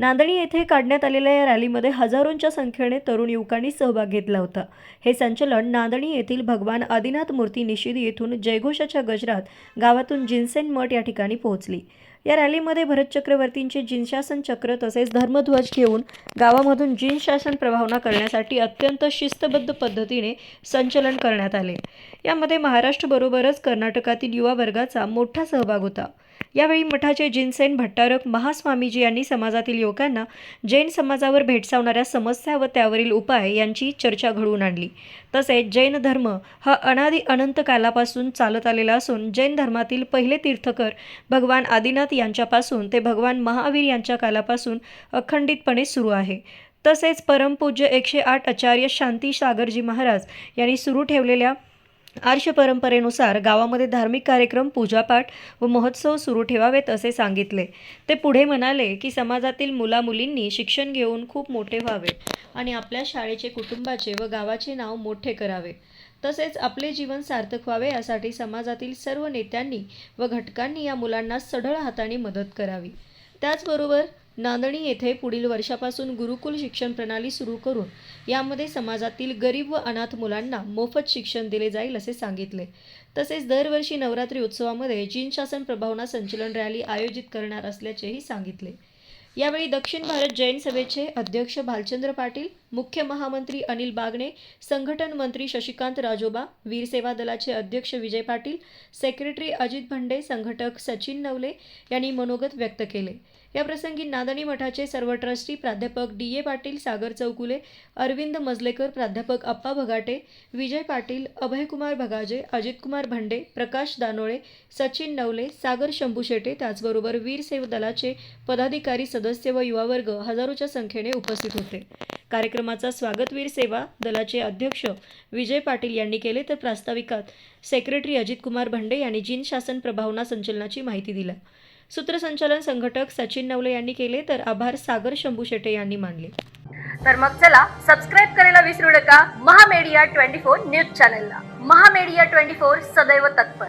नांदणी येथे काढण्यात आलेल्या या रॅलीमध्ये हजारोंच्या संख्येने तरुण युवकांनी सहभाग घेतला होता. हे संचलन नांदणी येथील भगवान आदिनाथ मूर्ती निषीद येथून जयघोषाच्या गजरात गावातून जिनसेन मठ या ठिकाणी पोहोचली. या रॅलीमध्ये भरत चक्रवर्तींचे जिनशासन चक्र तसेच धर्मध्वज घेऊन गावामधून जिनशासन प्रभावना करण्यासाठी अत्यंत शिस्तबद्ध पद्धतीने संचलन करण्यात आले. यामध्ये महाराष्ट्रबरोबरच कर्नाटकातील युवा वर्गाचा मोठा सहभाग होता. यावेळी मठाचे जिनसेन भट्टारक महास्वामीजी यांनी समाजातील युवकांना जैन समाजावर भेडसावणाऱ्या समस्या व त्यावरील उपाय यांची चर्चा घडवून आणली. तसेच जैन धर्म हा अनादि अनंत कालापासून चालत आलेला असून जैन धर्मातील पहिले तीर्थकर भगवान आदिनाथ यांच्यापासून ते भगवान महावीर यांच्या कालापासून अखंडितपणे सुरू आहे. तसेच परमपूज्य एकशे आठ आचार्य शांती सागरजी महाराज यांनी सुरू ठेवलेल्या आर्ष परंपरेनुसार गावामध्ये धार्मिक कार्यक्रम पूजापाठ व महोत्सव सुरू ठेवावेत असे सांगितले. ते पुढे म्हणाले की समाजातील मुलामुलींनी शिक्षण घेऊन खूप मोठे व्हावे आणि आपल्या शाळेचे कुटुंबाचे व गावाचे नाव मोठे करावे. तसेच आपले जीवन सार्थक व्हावे यासाठी समाजातील सर्व नेत्यांनी व घटकांनी या मुलांना सढळ हाताने मदत करावी. त्याचबरोबर नांदणी येथे पुढील वर्षापासून गुरुकुल शिक्षण प्रणाली सुरू करून यामध्ये समाजातील गरीब व अनाथ मुलांना मोफत शिक्षण दिले जाईल असे सांगितले. तसेच दरवर्षी नवरात्री उत्सवामध्ये जीन शासन प्रभावना संचलन रॅली आयोजित करणार असल्याचेही सांगितले. यावेळी दक्षिण भारत जैन सभेचे अध्यक्ष भालचंद्र पाटील मुख्य महामंत्री अनिल बागणे संघटन मंत्री शशिकांत राजोबा वीर सेवा दलाचे अध्यक्ष विजय पाटील सेक्रेटरी अजित भंडे संघटक सचिन नवले यांनी मनोगत व्यक्त केले. याप्रसंगी नादणी मठाचे सर्व ट्रस्टी प्राध्यापक डी ए पाटील सागर चौकुले अरविंद मजलेकर प्राध्यापक अप्पा भगाटे विजय पाटील अभयकुमार भगाजे अजितकुमार भंडे प्रकाश दानोळे सचिन नवले सागर शंभू शेटे त्याचबरोबर वीर सेवा दलाचे पदाधिकारी सदस्य व युवा वर्ग हजारोच्या संख्येने उपस्थित होते. कार्यक्रमाचा स्वागतवीर सेवा दलाचे अध्यक्ष विजय पाटील यांनी केले तर प्रास्ताविकात सेक्रेटरी अजित कुमार भंडे यांनी जिन शासन प्रभावना संचलनाची माहिती दिली. सूत्रसंचालन संघटक सचिन नवले यांनी केले तर आभार सागर शंभू शेटे यांनी मानले. तर मग चला सबस्क्राईब करायला विसरू नका. महामेडिया ट्वेंटी फोर न्यूज चॅनलला. महामेडिया ट्वेंटी फोर सदैव तत्पर.